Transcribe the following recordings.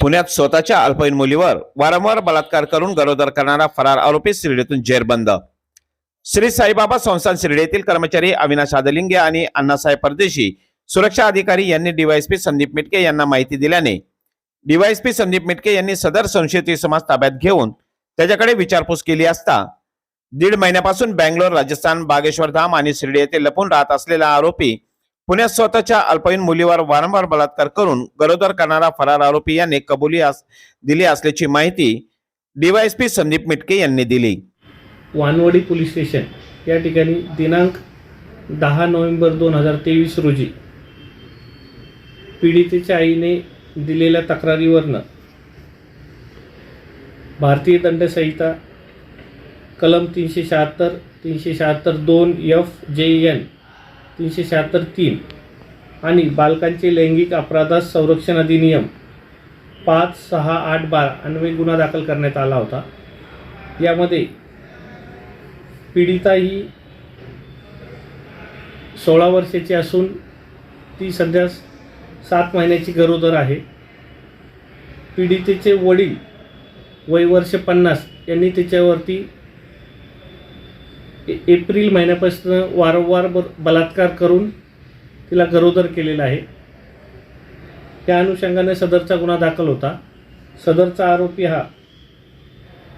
पुण्यात स्वतःच्या अल्पवयीन मुलीवर वारंवार बलात्कार करून गरोदर करणारा फरार आरोपी शिर्डीतून जेरबंद. श्री साईबाबा संस्थान शिर्डीतील कर्मचारी अविनाश आदलिंगे आणि अण्णासाहेब परदेशी सुरक्षा अधिकारी यांनी डीवायएसपी संदीप मिटके यांना माहिती दिल्याने डीवायएसपी संदीप मिटके यांनी सदर संशयित समाज ताब्यात घेऊन त्याच्याकडे विचारपूस केली असता दीड महिन्यापासून बँगलोर राजस्थान बागेश्वर धाम आणि शिर्डी येथे लपून राहत असलेला आरोपी पुण्यात स्वतःच्या अल्पवयीन मुलीवर वारंवार बलात्कार करून गरोदर करणारा फरार आरोपी याने कबुली अस- दिली असल्याची माहिती डीवायएसपी संदीप मिटके यांनी दिली. वानवडी पोलीस स्टेशन या ठिकाणी दिनांक दहा नोव्हेंबर दोन हजार तेवीस रोजी पीडितेच्या आईने दिलेल्या तक्रारीवरनं भारतीय दंडसंहिता कलम तीनशे शहात्तर तीनशे शहात्तर दोन एफ जे एन तीनशे शहात्तर तीन. आणि बालकांचे लैंगिक अपराधास संरक्षण अधिनियम पाच सहा आठ बारा अन्वये गुन्हा दाखल करण्यात आला होता. यामध्ये पीडिता ही सोळा वर्षाची असून ती सध्या सात महिन्याची गरोदर आहे. पीडितेचे वडील वय वर्ष पन्नास यांनी तिच्यावरती एप्रिल महिन्यापासून वारंवार ब बलात्कार करून तिला गरोदर केलेला आहे. त्या अनुषंगाने सदरचा गुन्हा दाखल होता. सदरचा आरोपी हा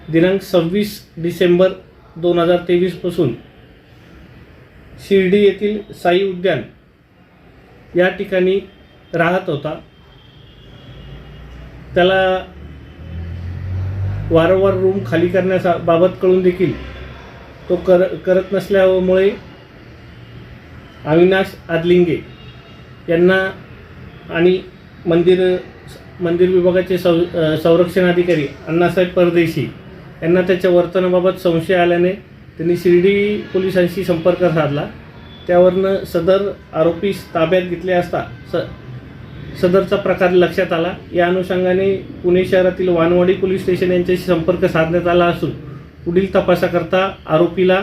दिनांक सव्वीस डिसेंबर दोन हजार तेवीसपासून शिर्डी येथील साई उद्यान या ठिकाणी राहत होता. त्याला वारंवार रूम खाली करण्याबाबत कळून देखील तो कर करत नसल्यामुळे अविनाश आदलिंगे यांना आणि मंदिर मंदिर विभागाचे सौ संरक्षण अधिकारी अण्णासाहेब परदेशी यांना त्याच्या वर्तनाबाबत संशय आल्याने त्यांनी शिर्डी पोलिसांशी संपर्क साधला. त्यावरनं सदर आरोपी ताब्यात घेतले असता स सदरचा प्रकार लक्षात आला. या अनुषंगाने पुणे शहरातील वानवाडी पोलीस स्टेशन यांच्याशी संपर्क साधण्यात आला असून पुढील तपासाकरता आरोपीला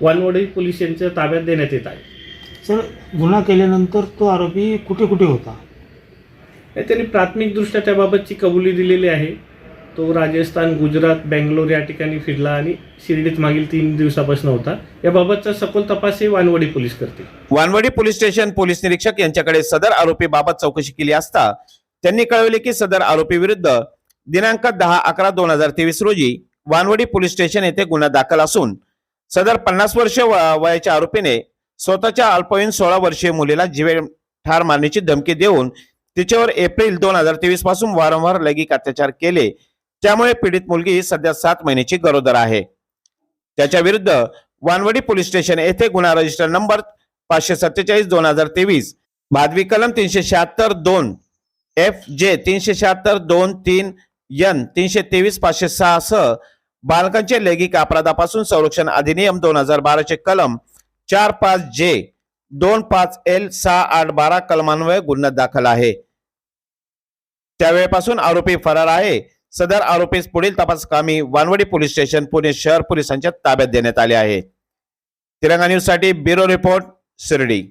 वानवाडी पोलीस यांच्या ताब्यात देण्यात येत आहे. सर गुन्हा केल्यानंतर तो आरोपी कुठे कुठे होता? त्यांनी प्राथमिकदृष्ट्या त्याबाबतची कबुली दिलेली आहे. तो राजस्थान गुजरात बेंगलोर या ठिकाणी फिरला आणि शिर्डीत मागील तीन दिवसापासून होता. याबाबतचा सखोल तपास हे वानवडी पोलीस करतील. वानवडी पोलीस स्टेशन पोलीस निरीक्षक यांच्याकडे सदर आरोपी बाबत चौकशी केली असता त्यांनी कळवले की सदर आरोपी विरुद्ध दिनांक दहा अकरा दोन हजार तेवीस रोजी वानवडी पोलीस स्टेशन येथे गुन्हा दाखल असून सदर पन्नास वर्ष वयाच्या आरोपीने स्वतःच्या अल्पवयीन सोळा वर्षीय मुलीला जीवे ठार मारण्याची धमकी देऊन तिच्यावर एप्रिल दोन हजार तेवीसपासून वारंवार लैंगिक अत्याचार केले. त्यामुळे पीडित मुलगी सध्या सात महिन्याची गरोदर आहे. त्याच्या विरुद्ध वानवडी पोलीस स्टेशन येथे गुन्हा रजिस्टर नंबर पाचशे सत्तेचाळीस दोन हजार तेवीस भादवी कलम तीनशे शहात्तर दोन एफ जे तीनशे शहात्तर दोन तीन यन तीनशे तेवीस पाचशे सहा सह बालकांचे लैंगिक अपराधापासून संरक्षण अधिनियम दोन हजार बाराचे कलम चार पाच जे दोन पाच एल सहा आठ बारा कलमान्वये गुन्हा दाखल आहे. त्यावेळेपासून आरोपी फरार आहे. सदर आरोपीस पुढील तपास कामी वानवडी पोलीस स्टेशन पुणे शहर पोलिसांच्या ताब्यात देण्यात आले आहे. तिरंगा न्यूजसाठी ब्युरो रिपोर्ट शिर्डी.